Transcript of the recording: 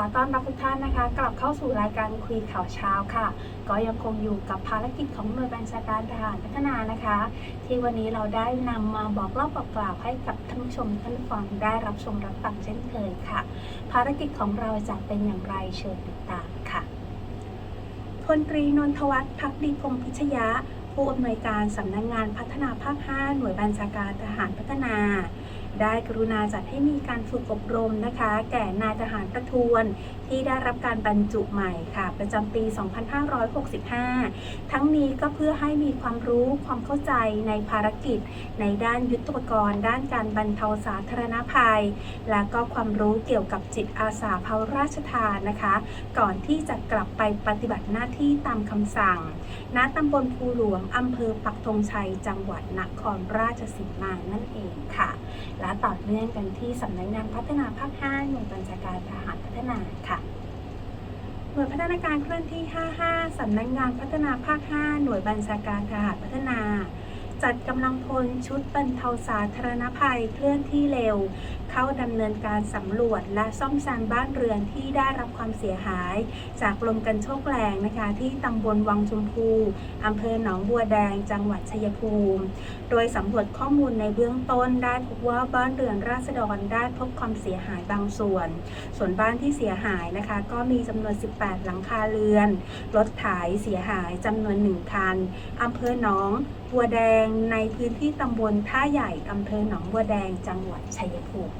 อต้อนรับทุกท่านนะคะ กลับเข้าสู่รายการคุยข่าวเช้าค่ะ ก็ยังคงอยู่กับภารกิจของหน่วยบัญชาการทหารพัฒนานะคะ ที่วันนี้เราได้นำมาบอกเล่าบอกกล่าวให้กับท่านผู้ชมท่านฟังได้รับชมรับฟังเช่นเคยค่ะ ภารกิจของเราจะเป็นอย่างไรเชิญติดตามค่ะพลตรีนนทวัฒน์พักดีพงพิชยะ ผู้อำนวยการสำนักงงานพัฒนาภาค 5 หน่วยบัญชาการทหารพัฒนา ได้กรุณาจัดให้มีการฝึกอบรมนะคะ แก่นายทหารประทวนที่ได้รับการบรรจุใหม่ค่ะ ประจำปี 2565 ทั้งนี้ก็เพื่อให้มีความรู้ความเข้าใจในภารกิจ ในด้านยุทธปกรณ์ ด้านการบรรเทาสาธารณภัย และก็ความรู้เกี่ยวกับจิตอาสาภาราชทานนะคะ ก่อนที่จะกลับไปปฏิบัติหน้าที่ตามคำสั่ง ณ ตำบลภูหลวงอำเภอปักธงชัย จังหวัดนครราชสีมานั่นเองค่ะ และต่อเนื่องกันที่สำนักงานพัฒนาภาค 5 หน่วยบัญชาการทหารพัฒนาค่ะ หน่วยพัฒนาการเคลื่อนที่ 55 สำนักงานพัฒนาภาค 5 หน่วยบัญชาการทหารพัฒนาจัดกำลังพลชุดบรรเทาสาธารณภัยเคลื่อนที่เร็ว เข้าดำเนินการสำรวจและซ่อมแซมบ้านเรือนที่ได้รับความเสียหาย จากลมกันโชกแรงนะคะ ที่ตำบลวังชมพูอำเภอหนองบัวแดง จังหวัดชัยภูมิ โดยสำรวจข้อมูลในเบื้องต้นได้พบว่าบ้านเรือนราษฎรได้พบความเสียหายบางส่วน ส่วนบ้านที่เสียหายนะคะ ก็มีจำนวน 18 หลังคาเรือน รถไถเสียหายจำนวน 1 คันอำเภอหนองบัวแดงในพื้นที่ตำบลท่าใหญ่อำเภอหนองบัวแดง จังหวัดชัยภูมิ